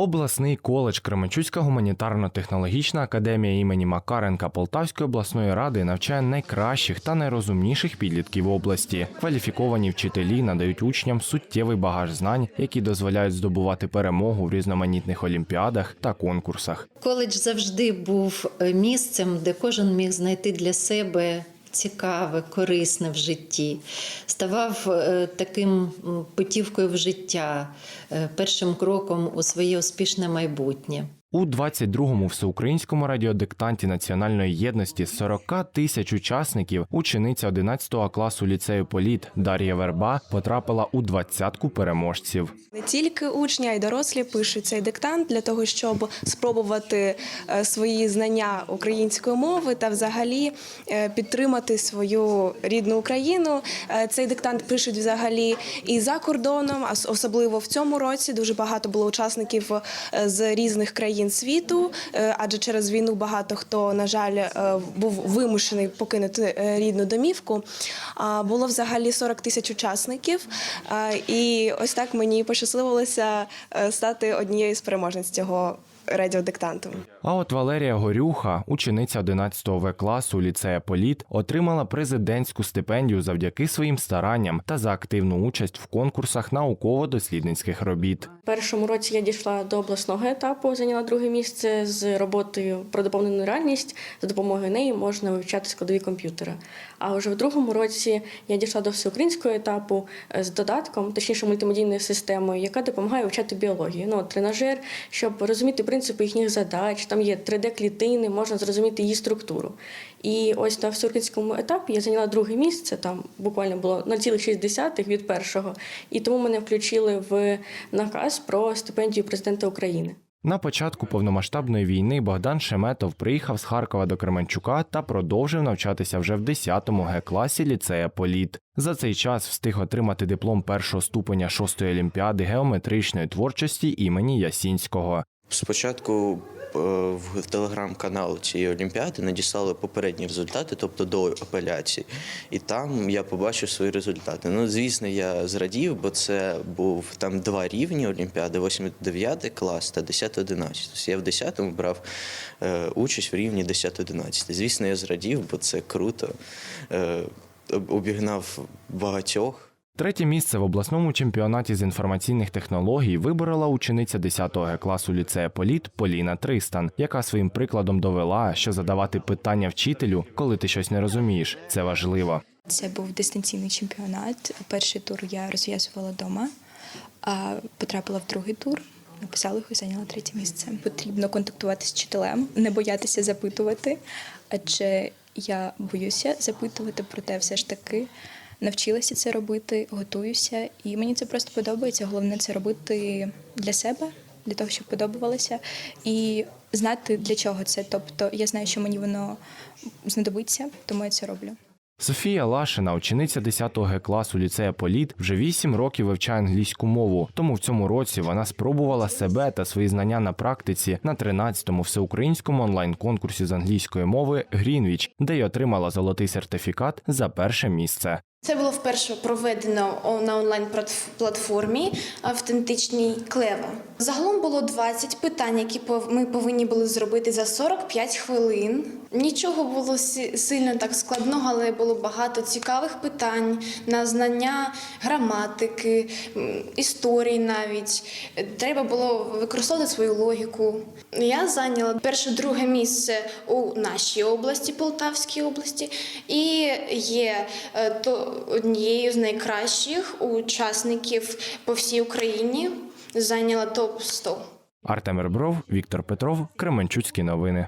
Обласний коледж Кременчуцька гуманітарно-технологічна академія імені Макаренка Полтавської обласної ради навчає найкращих та найрозумніших підлітків області. Кваліфіковані вчителі надають учням суттєвий багаж знань, які дозволяють здобувати перемогу в різноманітних олімпіадах та конкурсах. Коледж завжди був е, місцем, де кожен міг знайти для себе цікаве, корисне в житті, ставав е, таким путівкою в життя, е, першим кроком у своє успішне майбутнє. У 22-му всеукраїнському радіодиктанті національної єдності з 40 тисяч учасників учениця 11 класу ліцею Політ Дар'я Верба потрапила у двадцятку переможців. Не тільки учні, а й дорослі пишуть цей диктант для того, щоб спробувати е, свої знання української мови та взагалі е, підтримати свою рідну Україну. Е, Цей диктант пишуть взагалі і за кордоном, особливо в цьому році дуже багато було учасників з різних країн світу, е, адже через війну багато хто, на жаль, е, був вимушений покинути е, рідну домівку. Було взагалі 40 тисяч учасників, і ось так мені пощасливилося стати однією з переможниць цього радіодиктанту. А от Валерія Горюха, учениця 11 В класу ліцея Політ, отримала президентську стипендію завдяки своїм старанням та за активну участь в конкурсах науково-дослідницьких робіт. В першому році я дійшла до обласного етапу, зайняла друге місце з роботою про доповнену реальність. За допомогою неї можна вивчати складові комп'ютера. А вже в другому році я дійшла до всеукраїнського етапу е, з додатком, точніше мультимедійною системою, яка допомагає вивчати біологію. Ну, тренажер, щоб розуміти принципи їхніх задач. Там є 3D-клітини, можна зрозуміти її структуру. І ось на всеукраїнському етапі я зайняла друге місце. Там буквально було 0,6 від першого. І тому мене включили в наказ про стипендію президента України. На початку повномасштабної війни Богдан Шеметов приїхав з Харкова до Кременчука та продовжив навчатися вже в 10-му Г-класі ліцея Політ. За цей час встиг отримати диплом першого ступеня шостої олімпіади геометричної творчості імені Ясінського. Спочатку е, в телеграм-канал цієї олімпіади надіслали попередні результати, тобто до апеляції. І там я побачив свої результати. Ну, звісно, я зрадів, бо це був там два рівні олімпіади: 8-9 клас та 10-11. Тобто я в 10-му брав е, участь в рівні 10-11. Звісно, я зрадів, бо це круто. Е, обігнав багатьох. Третє місце в обласному чемпіонаті з інформаційних технологій виборола учениця 10 Г класу ліцея Політ Поліна Тристан, яка своїм прикладом довела, що задавати питання вчителю, коли ти щось не розумієш, це важливо. Це був дистанційний чемпіонат. Перший тур я розв'язувала вдома, а потрапила в другий тур. Написала їх і зайняла третє місце. Потрібно контактувати з вчителем, не боятися запитувати, адже я боюся запитувати, проте все ж таки навчилася це робити, готуюся, і мені це просто подобається. Головне це робити для себе, для того, щоб подобалося, і знати для чого це. Тобто я знаю, що мені воно знадобиться, тому я це роблю. Софія Лашина, учениця 10 Г класу ліцея Політ, вже 8 років вивчає англійську мову. Тому в цьому році вона спробувала себе та свої знання на практиці на 13-му всеукраїнському онлайн-конкурсі з англійської мови Грінвіч, де й отримала золотий сертифікат за перше місце. Це було вперше проведено на онлайн платформі автентичній Клево. Загалом було 20 питань, які ми повинні були зробити за 45 хвилин. Нічого було сильно так складного, але було багато цікавих питань на знання граматики, історії навіть. Треба було використовувати свою логіку. Я зайняла перше друге місце у нашій області, Полтавській області, і є е, однією з найкращих учасників по всій Україні. Зайняла топ 100 Артем Ребров, Віктор Петров, Кременчуцькі новини.